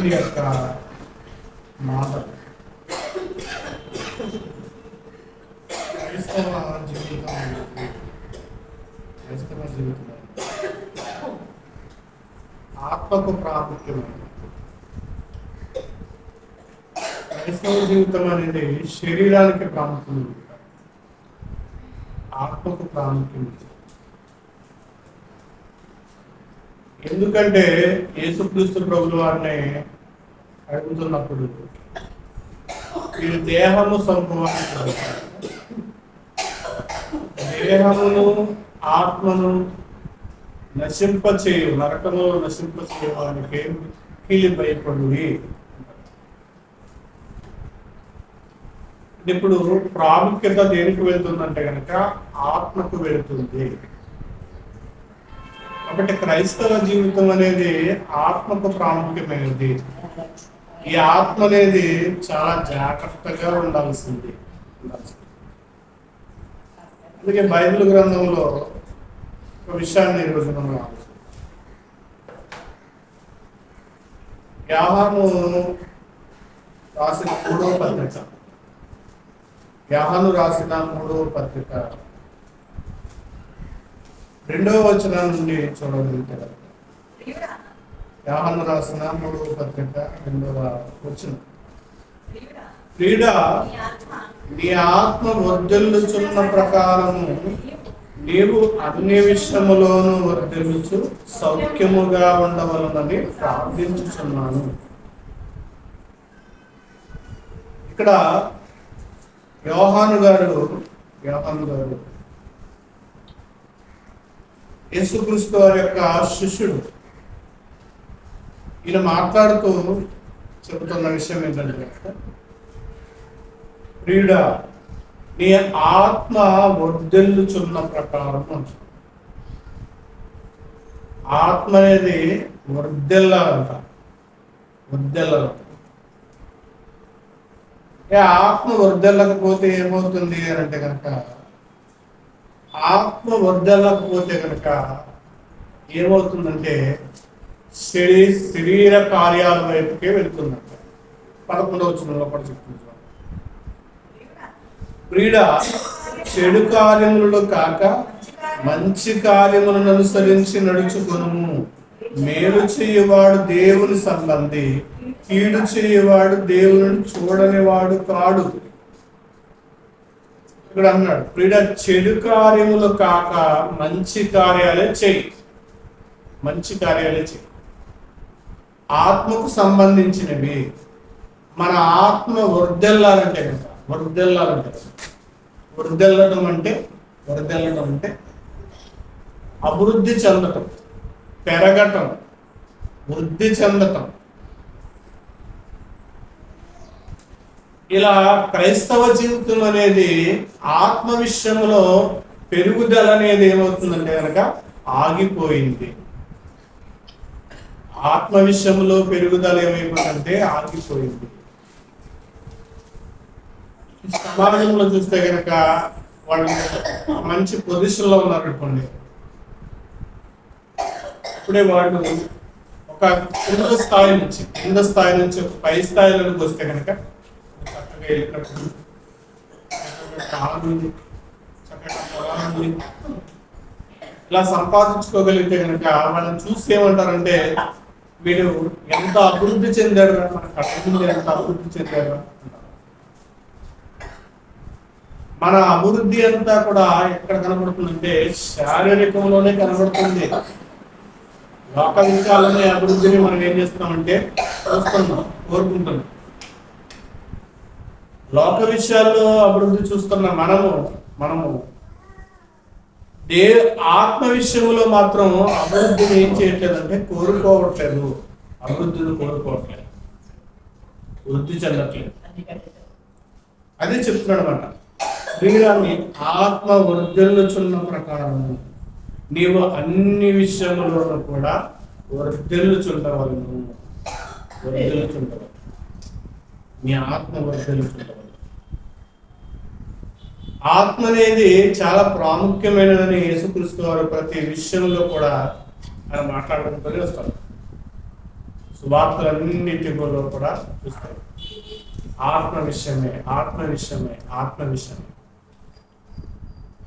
దేవుని యొక్క మాట. క్రైస్తవ జీవితం క్రైస్తవ జీవితం ఆత్మకు ప్రాముఖ్యం. క్రైస్తవ జీవితం అనేది శరీరానికి ప్రాముఖ్యం. ఆత్మకు ప్రాముఖ్యం. ఎందుకంటే యేసుక్రీస్తు ప్రభులు వారిని అడుగుతున్నప్పుడు వీరు దేహము సంపూర్ణ దేహమును ఆత్మను నశింపచేయు నరకము నశింపచేయడానికి కీలి భయపడు ఇప్పుడు ప్రాముఖ్యత దేనికి వెళ్తుందంటే కనుక ఆత్మకు వెళుతుంది. కాబట్టి క్రైస్తవ జీవితం అనేది ఆత్మకు ప్రాముఖ్యమైనది. ఈ ఆత్మ అనేది చాలా జాగ్రత్తగా ఉండాల్సింది. అందుకే బైబిల్ గ్రంథంలో ఒక విషయాన్ని ఈరోజు మనం వ్యాహాను రాసిన మూడవ పత్రిక. వ్యాహాను రాసిన మూడవ పత్రిక. రెండవ వచనం నుండి చూడగలుగుతారు? యాహాను రాసిన మూడవ పత్రిక రెండవ వచనం. క్రీడ. నీ ఆత్మ వర్ధిల్లుచున్న ప్రకారము నీవు అన్ని విషయములోనూ వర్ధిల్లుచు సౌఖ్యముగా ఉండవలనని ప్రార్థించుచున్నాను. ఇక్కడ యోహాను గారు యోహాను గారు యేసుక్రీస్తు వారి యొక్క శిష్యుడు ఈయన మాట్లాడుతూ చెబుతున్న విషయం ఏంటంటే క్రీడ నీ ఆత్మ వర్ధిల్లుచున్న ప్రకారం ఆత్మ అనేది వర్ధిల్లాలంట వర్ధిల్లాలంట ఏ ఆత్మ వర్ధిల్లకపోతే ఏమవుతుంది అని అంటే కనుక ఆత్మ వర్ధిల్లకపోతే కనుక ఏమవుతుందంటే శరీ శరీర కార్యాల వైపుకే వెళుతుందంట పదకొండవ చిన్నలో కూడా క్రీడ చెడు కార్యములలో కాక మంచి కార్యములను అనుసరించి నడుచుకొనుము. మేలు చేయవాడు దేవుని సంబంధి కీడు చేయవాడు దేవుని చూడనివాడు కాడు. ఇక్కడ అన్నాడు క్రీడ చెడు కార్యములు కాక మంచి కార్యాలే చెయ్యి మంచి కార్యాలే చెయ్యి ఆత్మకు సంబంధించినవి. మన ఆత్మ వృద్ధెల్లాలంటే కనుక వృద్ధెల్లాలంటే వృద్ధెల్లడం అంటే వృద్ధెల్లడం అంటే అభివృద్ధి చెందటం పెరగటం వృద్ధి చెందటం. ఇలా క్రైస్తవ జీవితం అనేది ఆత్మ విషయంలో పెరుగుదల అనేది ఏమవుతుందంటే కనుక ఆగిపోయింది. ఆత్మ విషయంలో పెరుగుదల ఏమైపోతుందంటే ఆగిపోయింది. సమాజంలో చూస్తే కనుక వాళ్ళు మంచి పొజిషన్లో ఉన్నారు అనుకోండి. ఇప్పుడే వాళ్ళు ఒక కింద స్థాయి నుంచి కింద స్థాయి నుంచి ఒక పై స్థాయిలోకి వస్తే కనుక చక్కగా ఇల్లు చక్కగా ఇలా సంపాదించుకోగలిగితే కనుక వాళ్ళని చూసి ఏమంటారంటే వీడు ఎంత అభివృద్ధి చెందాడు మన ఎంత అభివృద్ధి చెందాడు మన అభివృద్ధి అంతా కూడా ఎక్కడ కనబడుతుందంటే శారీరకంలోనే కనబడుతుంది. లోక విషయాలనే అభివృద్ధిని మనం ఏం చేస్తామంటే చూస్తున్నాం కోరుకుంటున్నాం. లోక విషయాల్లో అభివృద్ధి చూస్తున్న మనము మనము ఏ ఆత్మ విషయంలో మాత్రం అభివృద్ధిని ఏం చేయట్లేదంటే కోరుకోవట్లేదు. అభివృద్ధిని కోరుకోవట్లేదు. వృద్ధి చెందట్లేదు. అదే చెప్తున్నాడు అనమాట శ్రీరామి ఆత్మ వర్ధిల్లుచున్న ప్రకారం నీవు అన్ని విషయములను కూడా వర్ధిల్లుచుండవలను. వర్ధిల్లుచుండవలను. మీ ఆత్మ వర్ధిల్లుచుండవలను. ఆత్మ అనేది చాలా ప్రాముఖ్యమైనదని యేసుక్రీస్తు వారు ప్రతి విషయంలో కూడా ఆయన మాట్లాడుకుంటూనే వస్తారు. సువార్తలన్నిటిలో కూడా చూస్తారు. ఆత్మ విషయమే ఆత్మ విషయమే ఆత్మ విషయమే.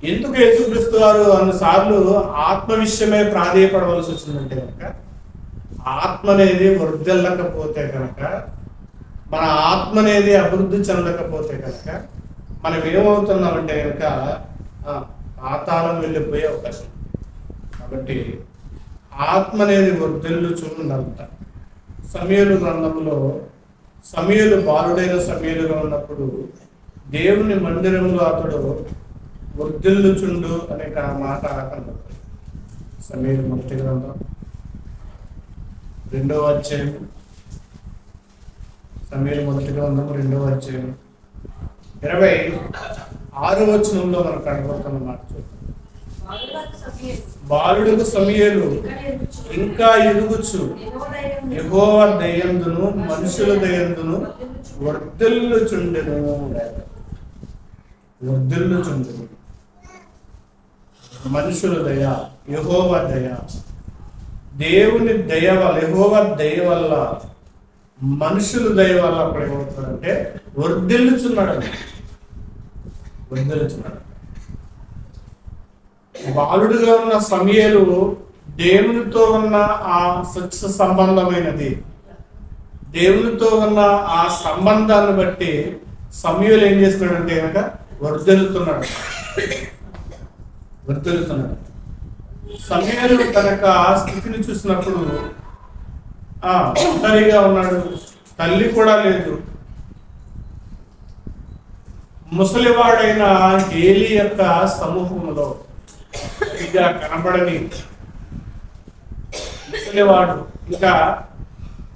ఎందుకు యేసుక్రీస్తు వారు అన్నిసార్లు ఆత్మ విషయమే ప్రాధేయపడవలసి వచ్చిందంటే కనుక ఆత్మ అనేది వృద్ధెల్లకపోతే కనుక మన ఆత్మ అనేది అభివృద్ధి చెందకపోతే కనుక మనం ఏమవుతున్నామంటే కనుక ఆ, పాతాళం వెళ్ళిపోయే అవకాశం. కాబట్టి ఆత్మ అనేది వర్ధిల్లుచు సమయలు గ్రంథంలో సమయలు బాలుడైన సమయలుగా ఉన్నప్పుడు దేవుని మందిరంలో అతడు వర్ధిల్లుచుండు అనే మాట కనబడుతుంది సమయలు మొదటి గ్రంథం. రెండవ అధ్యాయం. సమయలు మొదటి గ్రంథం రెండవ అధ్యాయం. ఇరవై ఆరు వచనంలో మనకు కనబడుతున్న మాట బాలుడుకు సమయలు ఇంకా ఎదుగుచు యెహోవా దయను మనుషుల దయందును మనుషుల దయందును వర్ధిల్లు చుండెను మనుషుల దయ యహోవ దయ. దేవుని దయ వల్ల యహోవ దయ వల్ల మనుషుల దయ వల్ల అప్పుడు ఏమవుతుందంటే వర్ధిల్లుచున్నాడు వర్ధిల్లుచున్నాడు బాలుడుగా ఉన్న సమయలు దేవునితో ఉన్న ఆ సత్య సంబంధమైనది. దేవునితో ఉన్న ఆ సంబంధాన్ని బట్టి సమయలు ఏం చేస్తున్నాడంటే కనుక వర్ధలుతున్నాడు వర్ధలుతున్నాడు సమయాలు తనక స్థితిని చూసినప్పుడు ఆ ఒంటరిగా ఉన్నాడు. తల్లి కూడా లేదు. ముసలివాడైన ఏలి యొక్క సమూహంలో ఇంకా కనబడని ముసలివాడు. ఇంకా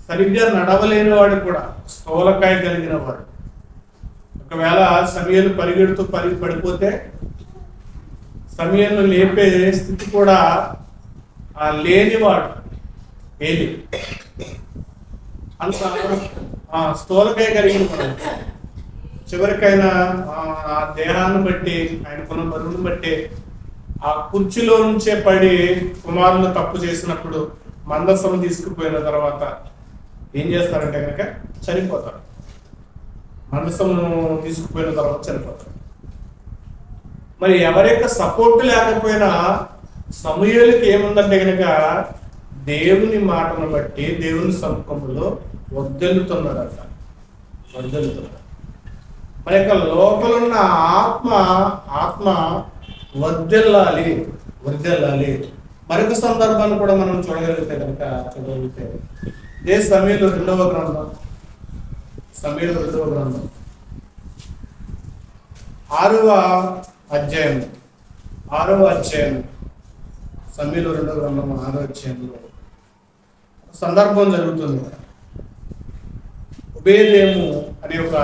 సరిగ్గా నడవలేని వాడు కూడా స్థూలకాయ కలిగిన వాడు ఒకవేళ సమయాలు పరిగెడుతూ పరి పడిపోతే సమయంలో లేపే స్థితి కూడా ఆ లేనివాడు ఏలి. అంత స్థూలకాయ కలిగిన వాడు చివరికైనా ఆ దేహాన్ని బట్టి ఆయనకున్న బరువును బట్టి ఆ కుర్చీలో నుంచే పడి కుమారులు తప్పు చేసినప్పుడు మందస్సం తీసుకుపోయిన తర్వాత ఏం చేస్తారంటే కనుక చనిపోతారు. మందస్సం తీసుకుపోయిన తర్వాత చనిపోతారు. మరి ఎవరి యొక్క సపోర్ట్ లేకపోయినా సమూహలకి ఏముందంటే కనుక దేవుని మాటను బట్టి దేవుని సముఖంలో వర్దెల్లుతున్నారట వర్దెల్లుతున్నారు మన యొక్క లోపల ఉన్న ఆత్మ ఆత్మ వర్దెల్లాలి వర్దెల్లాలి మరొక సందర్భాన్ని కూడా మనం చూడగలిగితే కనుక చూడగలిగితే ఏ సమీలు రెండవ గ్రంథం? సమీలు రెండవ గ్రంథం. ఆరవ అధ్యాయం ఆరవ అధ్యాయం. సమీలు రెండవ గ్రంథం ఆరవ అధ్యాయంలో. సందర్భం జరుగుతుంది. ఉభయదేము అనే ఒక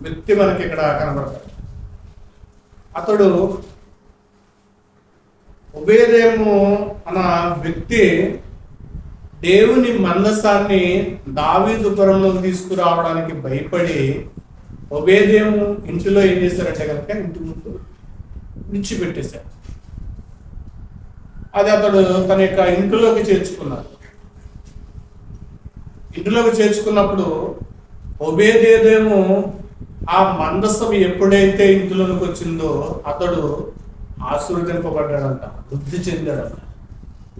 వ్యక్తి మనకి ఇక్కడ కనబడతాడు అతడు ఉబేదేము అన్న వ్యక్తి దేవుని మందసాన్ని దావీదుపురంలో తీసుకురావడానికి భయపడి ఉభయదేము ఇంటిలో ఏం చేశారంటే కనుక ఇంటి ముందు విడిచిపెట్టేశాడు అది అతడు తన యొక్క ఇంటిలోకి చేర్చుకున్నాడు. ఇంటిలోకి చేర్చుకున్నప్పుడు ఒబేదేదేమో ఆ మందసం ఎప్పుడైతే ఇంటిలోకి వచ్చిందో అతడు ఆశీర్వదింపబడ్డాడంట వృద్ధి చెందాడంట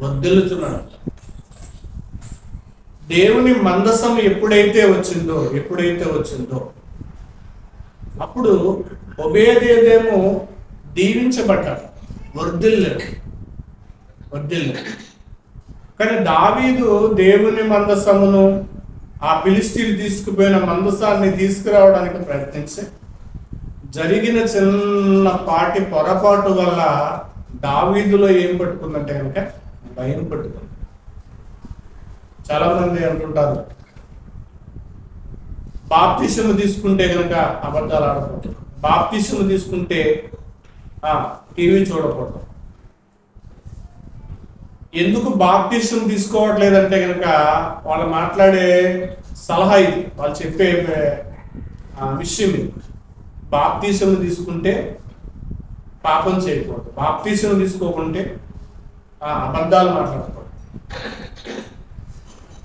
వద్దెలుచున్నాడంట దేవుని మందసం ఎప్పుడైతే వచ్చిందో ఎప్పుడైతే వచ్చిందో అప్పుడు ఒబేదేదేమో దీవించబడ్డాడు వర్ధిల్లాడు వర్ధిల్లాడు. కానీ దావీదు దేవుని మందసమును ఆ పిలిస్తీలు తీసుకుపోయిన మందసాన్ని తీసుకురావడానికి ప్రయత్నించి. జరిగిన చిన్న పాటి పొరపాటు వల్ల దావీదులో ఏం పట్టుకుందంటే కనుక భయం పట్టుకుంది. చాలామంది అంటుంటారు బాప్తిషము తీసుకుంటే కనుక అబద్ధాలు ఆడకూడదు. బాప్తిషము తీసుకుంటే టీవీ చూడకూడదు. ఎందుకు బాప్తిష్టం తీసుకోవట్లేదంటే కనుక వాళ్ళు మాట్లాడే సలహా ఇది. వాళ్ళు చెప్పే ఆ, విషయం ఇది. బాప్తీసం తీసుకుంటే పాపం చేయకూడదు. బాప్తీసం తీసుకోకుంటే అబద్ధాలు మాట్లాడకూడదు.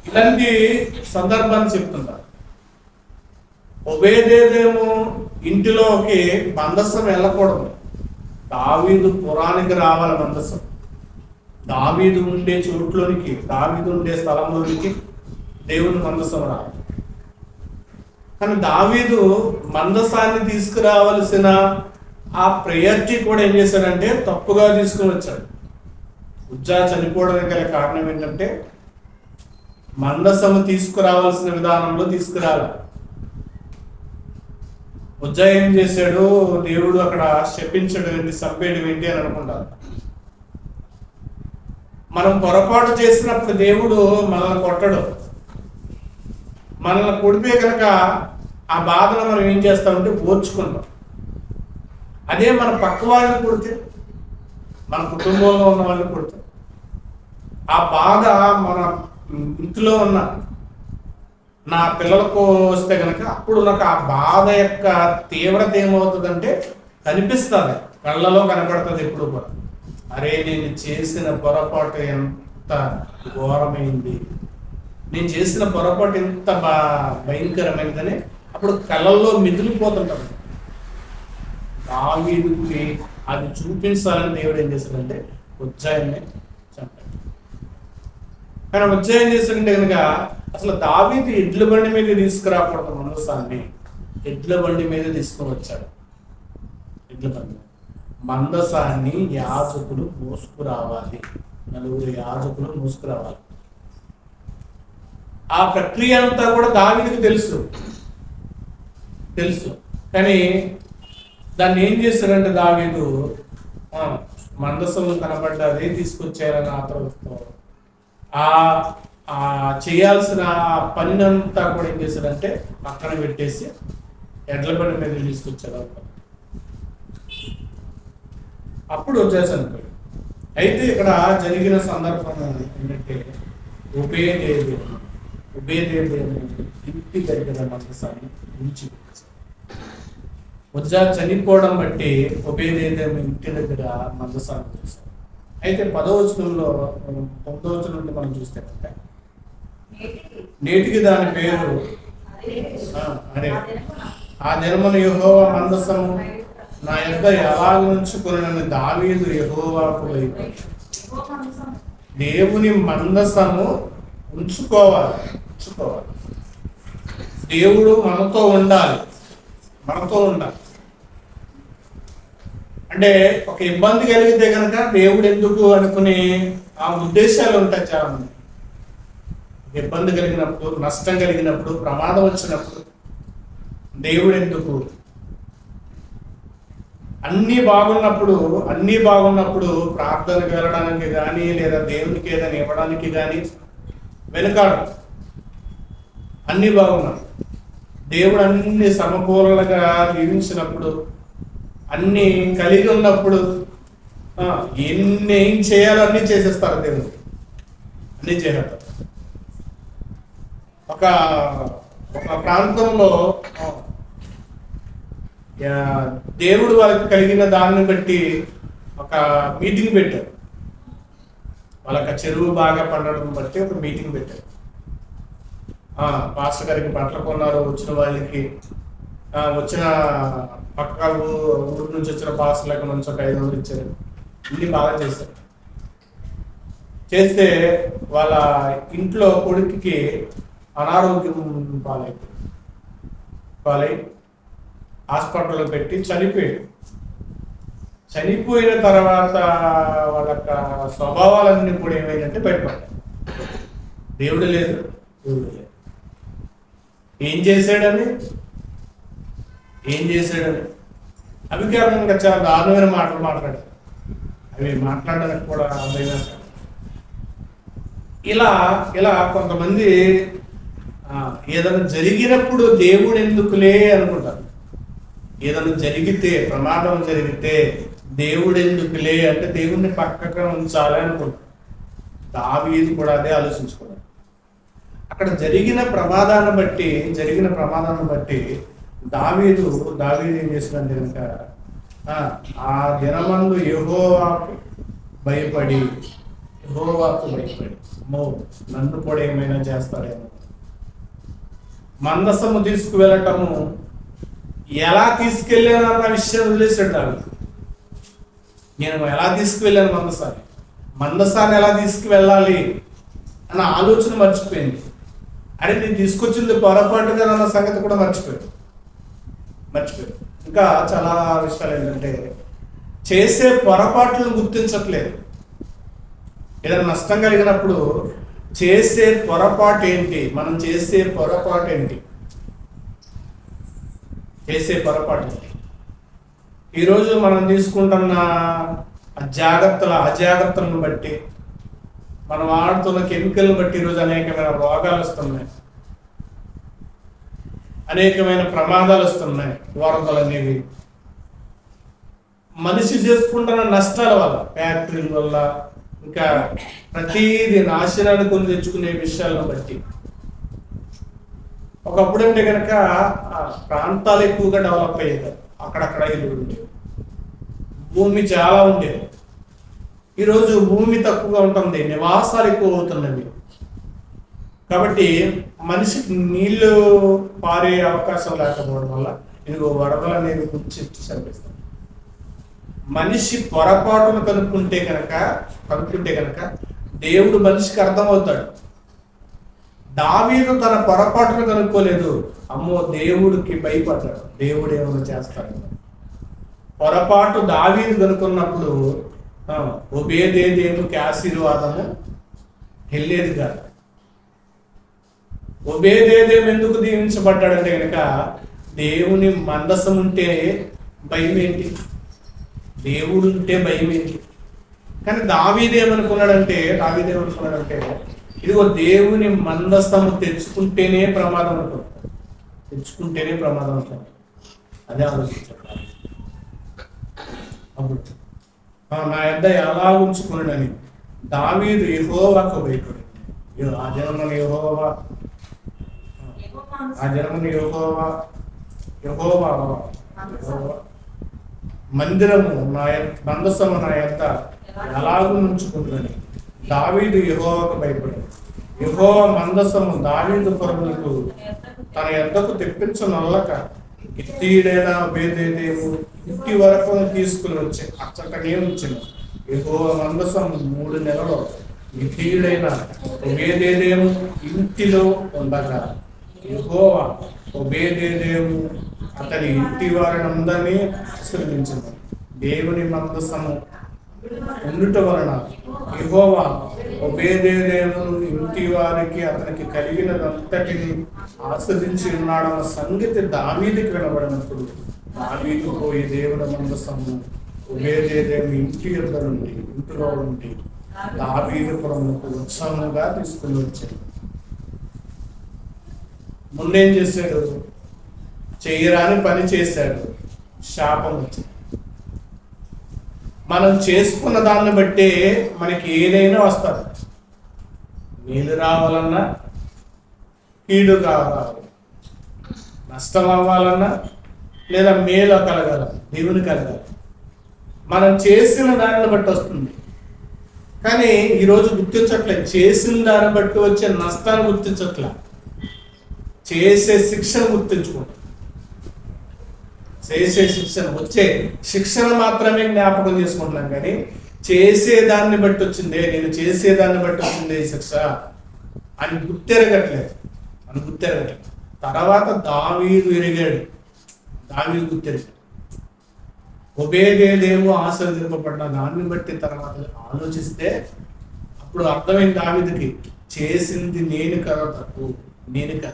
ఇలాంటి సందర్భాన్ని చెప్తుంటారు. ఒబేదేదేమో ఇంటిలోకి బంధస్సం వెళ్ళకూడదు. దావీదు పురానికి రావాలి బంధస్సం. దావీదు ఉండే చోట్లోనికి దావీదు ఉండే స్థలంలోనికి దేవుని మందసం రావాలి కానీ దావీదు మందసాన్ని తీసుకురావలసిన ఆ ప్రయత్ని కూడా ఏం చేశాడంటే తప్పుగా తీసుకుని వచ్చాడు. ఉజ్జా చనిపోవడానికి గల కారణం ఏంటంటే మందసము తీసుకురావాల్సిన విధానంలో తీసుకురాలి. ఉజ్జా ఏం చేశాడు? దేవుడు అక్కడ శపించడం ఏంటి? సబ్బేయడం ఏంటి అని అనుకుంటారు. మనం పొరపాటు చేసినప్పుడు దేవుడు మనల్ని కొట్టడు. మనల్ని కొడితే కనుక ఆ బాధను మనం ఏం చేస్తామంటే ఓర్చుకుంటాం. అదే మన పక్క వాళ్ళని కొడితే మన కుటుంబంలో ఉన్న వాళ్ళని కొడితే ఆ బాధ మన ఇంట్లో ఉన్న నా పిల్లలకు వస్తే కనుక అప్పుడు నాకు ఆ బాధ యొక్క తీవ్రత ఏమవుతుందంటే కనిపిస్తుంది. కళ్ళలో కనపడుతుంది ఎప్పుడు కూడా. అరే నేను చేసిన పొరపాటు ఎంత ఘోరమైంది. నేను చేసిన పొరపాటు ఎంత బా భయంకరమైనదని అప్పుడు కళ్ళల్లో మిదిలిపోతుంటాడు దావీదుకి అది చూపించాలని దేవుడు ఏం చేశాడంటే ఉజ్జాయాన్ని చంపాడు. కానీ ఉజ్జాయం చేశాడంటే కనుక అసలు దావీది ఎడ్ల బండి మీద తీసుకురాకూడదు మనసాన్ని. ఎడ్ల బండి మీద తీసుకొని వచ్చాడు. ఎడ్ల బండి. మందసాన్ని యాజకులు మోసుకురావాలి. నలుగురు యాజకులు మోసుకురావాలి. ఆ ప్రక్రియ అంతా కూడా దావీదుకి తెలుసు. తెలుసు. కానీ దాన్ని ఏం చేశారంటే దావీదు మందసంలో మందసం కనబడ్డది తీసుకొచ్చేయాలని ఆతృతతో ఆ ఆ చేయాల్సిన పనినంతా కూడా ఏం చేశారంటే పక్కన పెట్టేసి ఎడ్ల బండి మీద తీసుకొచ్చాడు అప్పుడు వచ్చేసాను అయితే ఇక్కడ జరిగిన సందర్భం ఏంటంటే ఉభయదేవి ఉభయదేవి ఇంటి దగ్గర మందసాన్ని ఉంచి ఉజ్జా చనిపోవడం బట్టి ఉభయదేవి ఇంటి దగ్గర మందసాన్ని చూస్తాం అయితే పదవచనంలో తొమ్మిదవచనం నుండి మనం చూస్తే నేటికి దాని పేరు అదే. ఆ, నిర్మల యుహో మందసము. నా యొక్క ఎలాగ ఉంచుకుని దావీదు యెహోవాకు దేవుని మందసము ఉంచుకోవాలి ఉంచుకోవాలి. దేవుడు మనతో ఉండాలి మనతో ఉండాలి. అంటే ఒక ఇబ్బంది కలిగితే కనుక దేవుడు ఎందుకు అనుకునే ఆ ఉద్దేశాలు ఉంటాయి చాలా మంది ఇబ్బంది కలిగినప్పుడు నష్టం కలిగినప్పుడు ప్రమాదం వచ్చినప్పుడు దేవుడు ఎందుకు అన్నీ బాగున్నప్పుడు అన్నీ బాగున్నప్పుడు ప్రార్థనకు వెళ్ళడానికి కానీ లేదా దేవునికి ఏదైనా ఇవ్వడానికి కానీ వెనుకాడు. అన్నీ బాగున్నాయి. దేవుడు అన్ని సమకూలంగా జీవించినప్పుడు అన్నీ కలిగి ఉన్నప్పుడు ఆ, ఎన్ని ఏం చేయాలో అన్ని చేసేస్తారు దేవుడు. అన్నీ చేసేస్తారు. ఒక ఒక ప్రాంతంలో దేవుడు వాళ్ళకి కలిగిన దాన్ని బట్టి ఒక మీటింగ్ పెట్టారు. వాళ్ళకి చెరువు బాగా పండడం బట్టి ఒక మీటింగ్ పెట్టారు. పాస్టర్ గారికి బట్టలు కొన్నారు వచ్చిన వాళ్ళకి. వచ్చిన పక్క ఊరు నుంచి వచ్చిన పాస్టర్లకు నుంచి ఒక ఐదు వందలు ఇచ్చారు. ఇన్ని బాగా చేశారు. చేస్తే వాళ్ళ ఇంట్లో కొడుకుకి అనారోగ్యం పాలైపోయింది పాలై హాస్పిటల్లో పెట్టి చనిపోయాడు. చనిపోయిన తర్వాత వాళ్ళ యొక్క స్వభావాలన్నీ కూడా ఏమైందంటే బయటపడ్డాయి. దేవుడు లేదు దేవుడు లేదు ఏం చేశాడని? ఏం చేశాడని? అభికారంగా చాలా దారుణమైన మాటలు మాట్లాడారు అవి మాట్లాడడానికి కూడా భయం ఇలా ఇలా కొంతమంది ఏదైనా జరిగినప్పుడు దేవుడు ఎందుకులే అనుకుంటారు. ఏదైనా జరిగితే ప్రమాదం జరిగితే దేవుడు ఎందుకులే అంటే దేవుడిని పక్కకు ఉంచాలి అనుకుంటాం. దావీది కూడా అదే ఆలోచించుకోవడం అక్కడ జరిగిన ప్రమాదాన్ని బట్టి జరిగిన ప్రమాదాన్ని బట్టి దావీదు దావీదు ఏం చేసినంటే కనుక ఆ, ఆ దినమందు యహోవాకు భయపడి యహోవాకు భయపడి మో నన్ను కూడా ఏమైనా చేస్తాడేమో మందసము తీసుకువెళ్ళటము ఎలా తీసుకెళ్ళానన్న విషయం వదిలేసాడు దాన్ని నేను ఎలా తీసుకువెళ్ళాను మందసాన్ని మందసాన్ని ఎలా తీసుకువెళ్ళాలి అన్న ఆలోచన మర్చిపోయింది. అంటే నేను తీసుకొచ్చింది పొరపాటుగా అన్న సంగతి కూడా మర్చిపోయాడు మర్చిపోయాడు ఇంకా చాలా విషయాలు ఏంటంటే చేసే పొరపాట్లను గుర్తించట్లేదు. ఏదైనా నష్టం కలిగినప్పుడు చేసే పొరపాటు ఏంటి మనం చేసే పొరపాటు ఏంటి చేసే పొరపాటు. ఈరోజు మనం తీసుకుంటున్న జాగ్రత్తల అజాగ్రత్తలను బట్టి మనం వాడుతున్న కెమికల్ బట్టి ఈరోజు అనేకమైన రోగాలు వస్తున్నాయి. అనేకమైన ప్రమాదాలు వస్తున్నాయి వరదలు అనేవి. మనిషి చేసుకుంటున్న నష్టాల వల్ల ఫ్యాక్టరీల వల్ల ఇంకా ప్రతీది నాశనాన్ని కొని తెచ్చుకునే విషయాలను బట్టి. ఒకప్పుడు అంటే కనుక ప్రాంతాలు ఎక్కువగా డెవలప్ అయ్యేది. అక్కడక్కడ ఇల్లు ఉండేవి. భూమి చాలా ఉండేది. ఈరోజు భూమి తక్కువగా ఉంటుంది. నివాసాలు ఎక్కువ అవుతున్నవి. కాబట్టి మనిషికి నీళ్ళు పారే అవకాశం లేకపోవడం వల్ల ఇదిగో వరదలు అనేవి గురించి చనిపిస్తాను మనిషి పొరపాటును కనుక్కుంటే కనుక కనుక్కుంటే కనుక దేవుడు మనిషికి అర్థమవుతాడు. దావీదు తన పొరపాటును కనుక్కోలేదు. అమ్మో దేవుడికి భయపడ్డాడు. దేవుడు ఏమైనా చేస్తాడు? పొరపాటు దావీదు కనుక్కున్నప్పుడు ఆ, ఒబేదేదేముకి ఆశీర్వాదము వెళ్ళేది కాదు. ఒబేదేదేం ఎందుకు దీవించబడ్డాడంటే కనుక దేవుని మందసం ఉంటే భయం ఏంటి? దేవుడు ఉంటే భయం ఏంటి? కానీ దావీదేమనుకున్నాడంటే దావీదేమనుకున్నాడంటే ఇదిగో దేవుని మందస్తము తెచ్చుకుంటేనే ప్రమాదం ఉంటుంది. తెచ్చుకుంటేనే ప్రమాదం ఉంటుంది. అదే ఆలోచించాలి. అప్పుడు నా యొద్ద ఎలా ఉంచుకున్నాడని దావీదు యెహోవాకు భయపడి ఆ జనమును యెహోవా ఆ జనమును యెహోవా యెహోవా మందిరము నా యొద్ద- మందసము నా యొక్క ఎలాగూ ఉంచుకుందని దావీదు యెహోవాకు భయపడి. యహోవ మందసము దావీదు పరులకు తన యొద్దకు తెప్పించనొల్లక ఇత్తీడేదా వేదేదేవు ఇంటి వరకు తీసుకుని వచ్చి అచ్చటనే ఉంచింది యహోవ మందసం మూడు నెలలు ఇత్తీడైన ఒబేదేదేము ఇంటిలో ఉండగా యహోవ ఒబేదేదేము అతని ఇంటి వారినందరినీ ఆశీర్వదించింది దేవుని మందసము ఉండుట వలన యెహోవా ఒబేదేదేవును ఇంటి వారికి అతనికి కలిగినదంతటిని ఆస్వాదించి ఉన్నాడన్న సంగతి దావీదికి వినబడినప్పుడు దావీదు పోయి దేవుని మందసము ఒబేదేదేవు ఇంటి యొద్ద నుండి ఇంటిలో ఉండి దావీదుపురముకు ఉత్సవముగా తీసుకుని వచ్చాడు. ముందేం చేశాడు? చేయరాని పని చేశాడు. శాపం వచ్చింది. మనం చేసుకున్న దాన్ని బట్టే మనకి ఏదైనా వస్తుంది. నీళ్ళు రావాలన్నా కీడు కావాలి. నష్టం అవ్వాలన్నా లేదా మేలు కలగాలి దేవుని కలగాలి. మనం చేసిన దాన్ని బట్టి వస్తుంది. కానీ ఈరోజు గుర్తించట్లేదు. చేసిన దాన్ని బట్టి వచ్చే నష్టాన్ని గుర్తించట్లే. చేసే శిక్షను గుర్తించుకుంటాం చేసే శిక్షణ వచ్చే శిక్షణ మాత్రమే జ్ఞాపకం చేసుకుంటున్నాం కానీ చేసేదాన్ని బట్టి వచ్చిందే నేను చేసే దాన్ని బట్టి వచ్చిందే ఈ శిక్ష అని గుర్తెరగట్లేదు. అని గుర్తెరగట్లేదు. తర్వాత దావీదు ఎరిగాడు. దావీదు గుర్తెరిగాడు. ఒబేదేదేమో ఆశీర్వదింపబడ్డ దాన్ని బట్టి తర్వాత ఆలోచిస్తే అప్పుడు అర్థమైంది దావీదుకి చేసింది నేను కదా తప్పు నేను కదా.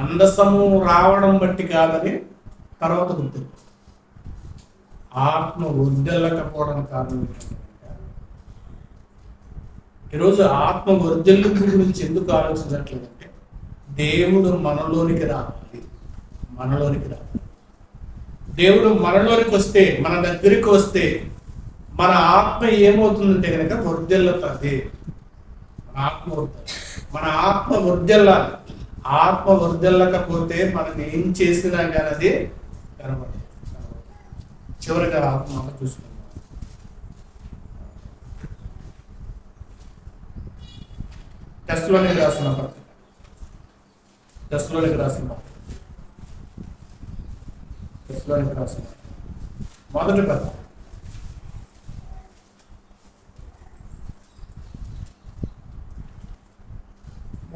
మందసము రావడం బట్టి కాదని తర్వాత గుర్తు ఆత్మ వర్దెల్లకపోవడం కారణం ఈరోజు ఆత్మ వర్దెల్లింపు గురించి ఎందుకు ఆలోచించట్లేదంటే దేవుడు మనలోనికి రావాలి. మనలోనికి రావాలి. దేవుడు మనలోనికి వస్తే మన దగ్గరికి వస్తే మన ఆత్మ ఏమవుతుందంటే కనుక వర్దెల్లుతుంది మన ఆత్మ మన ఆత్మ వర్దెల్లాలి ఆత్మ వర్దెల్లకపోతే మనం ఏం చేసినా కానీ అది కనబడదు. చివరిగా ఆత్మ చూసుకుందాం. టెస్ట్లోనికి రాసిన పత్రిక. టెస్ట్లోనికి రాసిన పత్రిక. టెస్ట్లోనికి రాసిన మొదటి పత్రిక.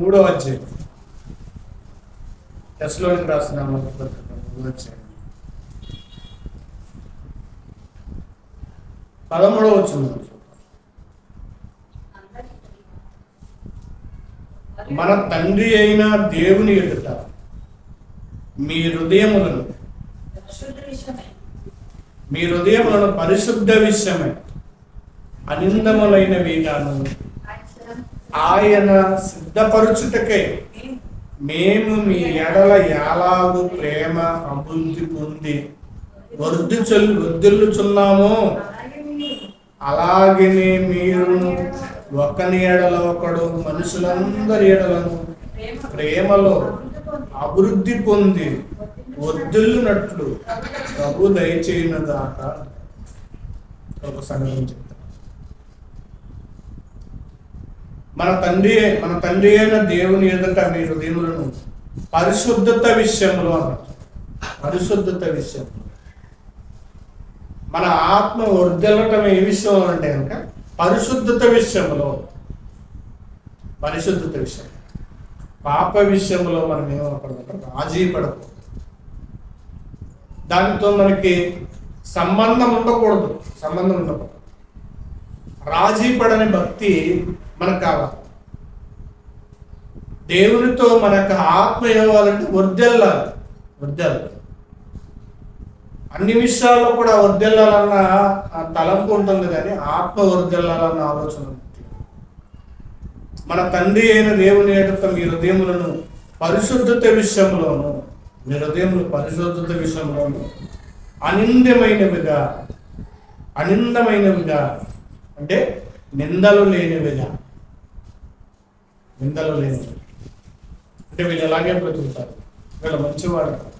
మూడో అధ్యాయం. టెస్ట్లోనికి రాసిన మొదటి పత్రిక. మూడో అధ్యాయం. పదమూడవ వచ్చిన మన తండ్రి అయిన దేవుని ఎదుట మీ హృదయములను మీ హృదయములను పరిశుద్ధ విషయమై అనిందములైనవి గాను ఆయన సిద్ధపరుచుటకే మేము మీ ఎడల ఎలాగు ప్రేమ అభివృద్ధి పొంది వృద్ధి చొల్ వృద్ధులుచున్నాము అలాగనే మీరు ఒకని ఎడల ఒకడు మనుషులందరి ఎడలను ప్రేమలో అభివృద్ధి పొంది వర్ధిల్లునట్లు ప్రభు దయచేయన దాకా ఒక సమయం చెప్తాను మన తండ్రి మన తండ్రి అయిన దేవుని ఎదుట మీ హృదయములను పరిశుద్ధత విషయంలో అన్నారు పరిశుద్ధత విషయంలో. మన ఆత్మ వర్ధిల్లటం ఏ విషయంలో అంటే కనుక పరిశుద్ధత విషయంలో. పరిశుద్ధత విషయం. పాప విషయంలో మనం ఏమనకూడదు రాజీ పడకూడదు. దానితో మనకి సంబంధం ఉండకూడదు సంబంధం ఉండకూడదు. రాజీ పడని భక్తి మనకు కావాలి. దేవునితో మన యొక్క ఆత్మ ఇవ్వాలంటే వర్దెల్లాలి వర్దెల్లాలి అన్ని విషయాల్లో కూడా వర్దెల్లాలన్న తలంపు ఉంటుంది కానీ ఆత్మ వర్దెల్లాలన్న ఆలోచన మన తండ్రి అయిన దేవుని ఏటతో మీ హృదయములను పరిశుద్ధత విషయంలోను మీ హృదయములు పరిశుద్ధత విషయంలోను అనిందమైనవిగా అనిందమైనవిగా అంటే నిందలు లేనివిగా నిందలు లేనివి. అంటే వీళ్ళు ఎలాగే బ్రతుకుతారు? వీళ్ళు మంచివాడు కాదు.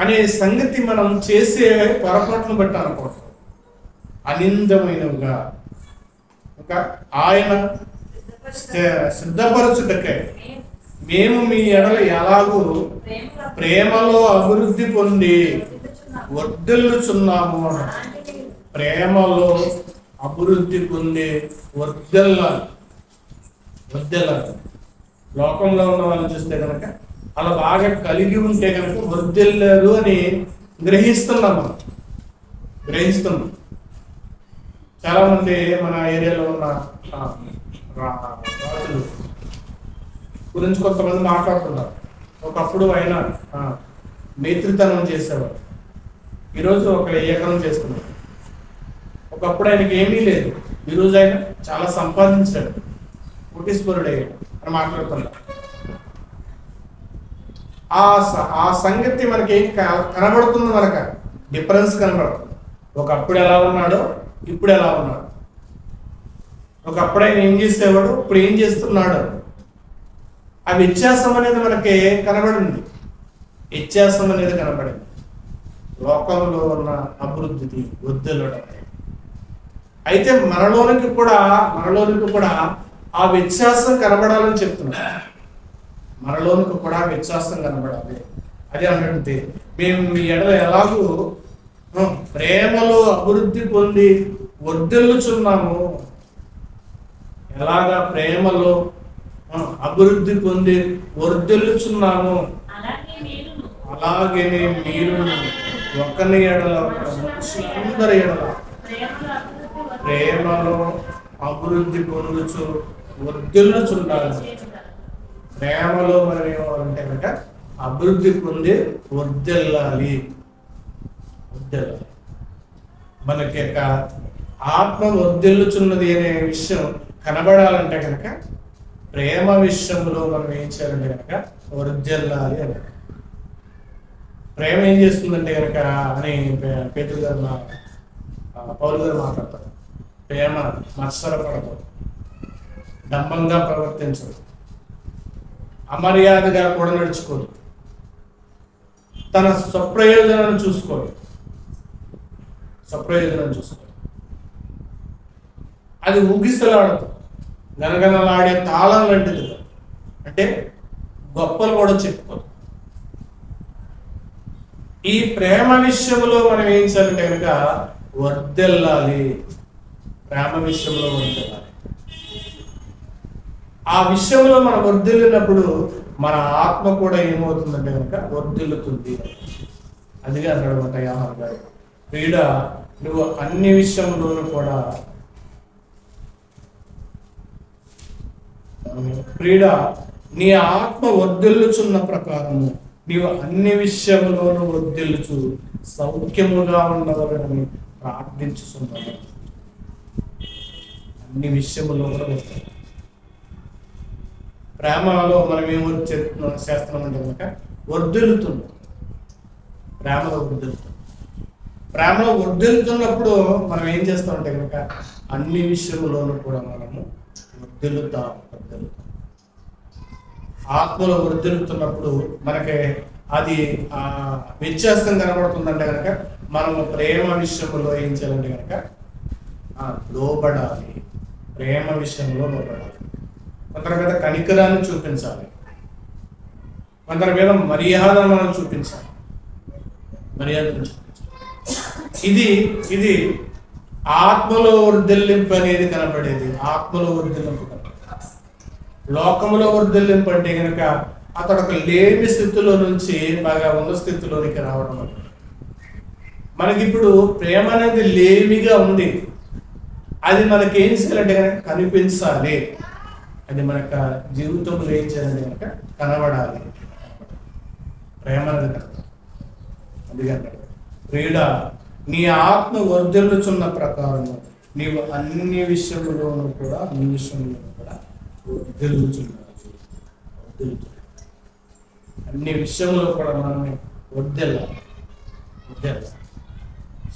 అనే సంగతి మనం చేసే పొరపాట్లను బట్టి అనుకోవటం అనిందమైనవిగా. ఒక ఆయన సిద్ధపరచుటకే సిద్ధపరచుటకై మేము మీ ఎడల ఎలాగూ ప్రేమలో అభివృద్ధి పొంది వర్ధిల్లుచున్నాము. ప్రేమలో అభివృద్ధి పొంది వర్ధిల్లాలి వర్ధిల్లాలి లోకంలో ఉన్న వాళ్ళని చూస్తే కనుక అలా బాగా కలిగి ఉంటే కనుక వర్ధిల్లారు అని గ్రహిస్తున్నాం మనం. గ్రహిస్తున్నాం. చాలా మంది మన ఏరియాలో ఉన్న రాజులు గురించి కొంతమంది మాట్లాడుతున్నారు. ఒకప్పుడు ఆయన ఆ, చేసేవారు. ఈరోజు ఒక ఏకనం చేస్తున్నాడు ఒకప్పుడు ఆయనకి ఏమీ లేదు. ఈరోజు ఆయన చాలా సంపాదించాడు. కోటీశ్వరుడు అయ్యాడు అని మాట్లాడుతున్నారు. ఆ ఆ సంగతి మనకి ఏం క- కనబడుతుంది మనకు? డిఫరెన్స్ కనబడుతుంది. ఒకప్పుడు ఎలా ఉన్నాడో ఇప్పుడు ఎలా ఉన్నాడు? ఒకప్పుడు ఆయన ఏం చేసేవాడు? ఇప్పుడు ఏం చేస్తున్నాడు? ఆ వ్యత్యాసం అనేది మనకి కనబడింది. వ్యత్యాసం అనేది కనబడింది. లోకంలో ఉన్న అభివృద్ధికి వృద్ధులడం అయితే మనలోనికి కూడా మనలోనికి కూడా ఆ వ్యత్యాసం కనబడాలని చెప్తున్నాడు. మనలోనికి కూడా వ్యత్యాసం కనబడాలి. అదే అన్నట్టు మేము మీ ఎడల ఎలాగూ ప్రేమలో అభివృద్ధి పొంది వర్ధిల్లుచున్నాము. ఎలాగా ప్రేమలో అభివృద్ధి పొంది వర్ధిల్లుచున్నాము. అలాగే మీరు ఒకరి ఎడల అందరి ఎడల ప్రేమలో అభివృద్ధి పొందుచు వర్ధిల్లుచుండాలి. ప్రేమలో మనం ఏమవ్వాలంటే కనుక అభివృద్ధి పొంది వర్దెల్లాలి వర్ధిల్లాలి మనకి యొక్క ఆత్మ వర్ధిల్లుచున్నది అనే విషయం కనబడాలంటే కనుక ప్రేమ విషయంలో మనం ఏం చేయాలంటే కనుక వర్ధిల్లాలి అని. ప్రేమ ఏం చేస్తుందంటే కనుక అని పే- గారు మా పౌరు గారు మాట్లాడతారు. ప్రేమ మత్సరపడదు. డంబంగా ప్రవర్తించదు. అమర్యాదగా కూడా నడుచుకోదు తన స్వప్రయోజనాన్ని చూసుకోదు స్వప్రయోజనాన్ని చూసుకోదు అది ఊగిసలాడదు. గనగనలాడే తాళం లాంటిది. అంటే గొప్పలు కూడా చెప్పుకోదు ఈ ప్రేమ విషయంలో మనం ఏం చేయాలంటే కనుక వర్దెల్లాలి ప్రేమ విషయంలో వర్దెల్లాలి ఆ విషయంలో మనం వర్ధిల్లినప్పుడు మన ఆత్మ కూడా ఏమవుతుందంటే కనుక వర్ధిల్లుతుంది అదిగా అన్నాడు అనమాట యాహార్ గారు క్రీడ నువ్వు అన్ని విషయంలోనూ కూడా క్రీడ నీ ఆత్మ వర్ధిల్లుచున్న ప్రకారము నీవు అన్ని విషయంలోనూ వర్ధిల్లుచు సౌఖ్యముగా ఉండవాలని ప్రార్థించుతున్నాను అన్ని విషయములో కూడా వర్ధిల్లు. ప్రేమలో మనం ఏం చేస్తున్నాం చేస్తున్నామంటే కనుక వర్ధిల్లుతుంది ప్రేమలో వర్ధిల్లుతుంది ప్రేమలో వర్ధిల్లుతున్నప్పుడు మనం ఏం చేస్తామంటే కనుక అన్ని విషయములోనూ కూడా మనము వర్ధిల్లుతాం వర్ధిల్లుతాం ఆత్మలో వర్ధిల్లుతున్నప్పుడు మనకి అది వ్యత్యాసం కనబడుతుందంటే కనుక మనము ప్రేమ విషయంలో ఏం చేయాలంటే కనుక లోబడాలి. ప్రేమ విషయంలో లోబడాలి. కొందరి మీద కనికరాన్ని చూపించాలి. కొందరి మీద మర్యాద మనం చూపించాలి. మర్యాదను చూపించాలి. ఇది ఇది ఆత్మలో వర్ధిల్లింపు అనేది కనబడేది. ఆత్మలో వర్ధిల్లింపు లోకంలో లోకములో వర్ధిల్లింపు అంటే కనుక అతడు ఒక లేని స్థితిలో నుంచి బాగా ఉన్న స్థితిలోనికి రావడం అనమాట మనకి ఇప్పుడు ప్రేమ అనేది లేమిగా ఉంది. అది మనకి ఏం చేయాలంటే కనుక కనిపించాలి. అది మనక జీవితంలో ఏం చేయాలంటే కనుక కనబడాలి. ప్రేమ అనేది కనబడాలి. అందుకని క్రీడ నీ ఆత్మ వర్ధిల్లుచున్న ప్రకారము నీవు అన్ని విషయంలోనూ కూడా అన్ని విషయంలోనూ కూడా వర్ధిల్లుచున్నావు. అన్ని విషయంలో కూడా మనం వర్ధిల్ల వర్ధిల్ల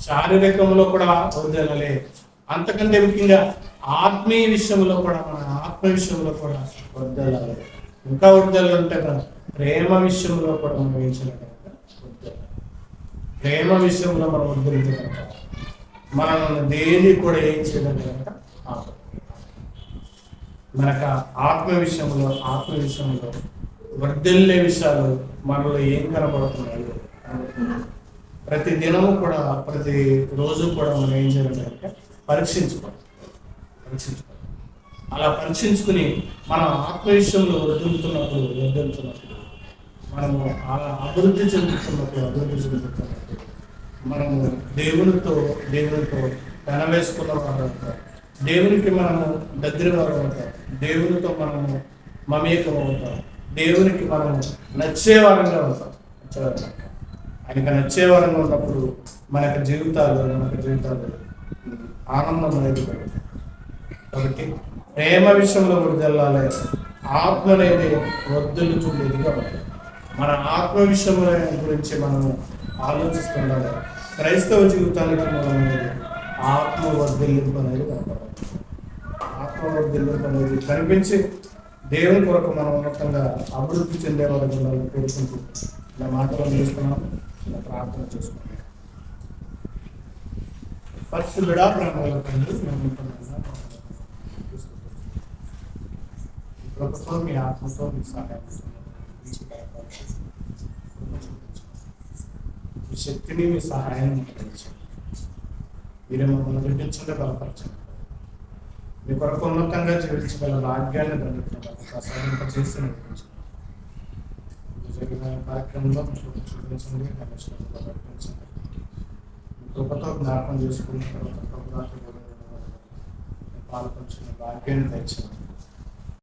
శారీరకంలో కూడా వర్ధిల్లలే. అంతకంటే ముఖ్యంగా ఆత్మీయ విషయంలో కూడా మన ఆత్మ విషయంలో కూడా వర్ధిల్లాలి ఇంకా అంటే కదా ప్రేమ విషయంలో కూడా మనం వేయించినట్టు ప్రేమ విషయంలో మనం ఉద్ధరించి మనం దేని కూడా ఏం చేయలేదు కనుక మనకు ఆత్మ విషయంలో ఆత్మ విషయంలో వర్ధిల్లే విషయాలు మనలో ఏం కనబడుతున్నాయో ప్రతి దినము కూడా ప్రతి రోజు కూడా మనం ఏం చేయాలంటే పరీక్షించుకోవాలి. పరీక్షించుకోవాలి అలా పరీక్షించుకుని మనం ఆత్మవిషయంలో విషయంలో వర్ధిల్లుతున్నప్పుడు మనము అలా అభివృద్ధి చెందుతున్నప్పుడు అభివృద్ధి చెందుతున్నప్పుడు మనము దేవునితో దేవునితో పెనవేసుకున్న వారు అవుతాం దేవునికి మనము దగ్గర వారు అవుతాం. దేవునితో మనము మమేకం అవుతాం. దేవునికి మనము నచ్చేవారంగా అవుతాం. ఆయనకి ఆయనకు నచ్చేవారంగా ఉన్నప్పుడు మన యొక్క జీవితాలు మన యొక్క జీవితాలు ఆనందం అనేది కలుగుతుంది. కాబట్టి ప్రేమ విషయంలో వృద్ధి ఆత్మ అనేది వర్ధులు చూడేదిగా ఉంటుంది మన ఆత్మ విషయముల గురించి మనము ఆలోచిస్తుండాలి. క్రైస్తవ జీవితానికి మనం అనేది ఆత్మ వర్ధిల్లింపు అనేది కనపడాలి. ఆత్మ వర్ధిల్లింపు అనేది కనిపించి దేవుని కొరకు మనం ఉన్నతంగా అభివృద్ధి చెందే వరకు మనం కోరుకుంటూ ఇలా మాటలు చేసుకున్నాం ఇలా ప్రార్థన చేసుకున్నాం ఫస్ట్ మేము ప్రభుత్వం మీ ఆత్మతో మీ సహాయంతో శక్తిని మీ సహాయాన్ని మీరు మమ్మల్ని విడిపించండి బలపరచండి మీ కొరకు ఉన్నతంగా జీవించగల భాగ్యాన్ని దండుతున్నారు ప్రసాదింప జరిగిన కార్యక్రమంలో చూపించండి ప్రకటించండి నడిపించండి కృపతో జ్ఞాపకం చేసుకున్న తర్వాత ప్రభుత్వ పాల్పంచిన భాగ్యాన్ని తెచ్చాను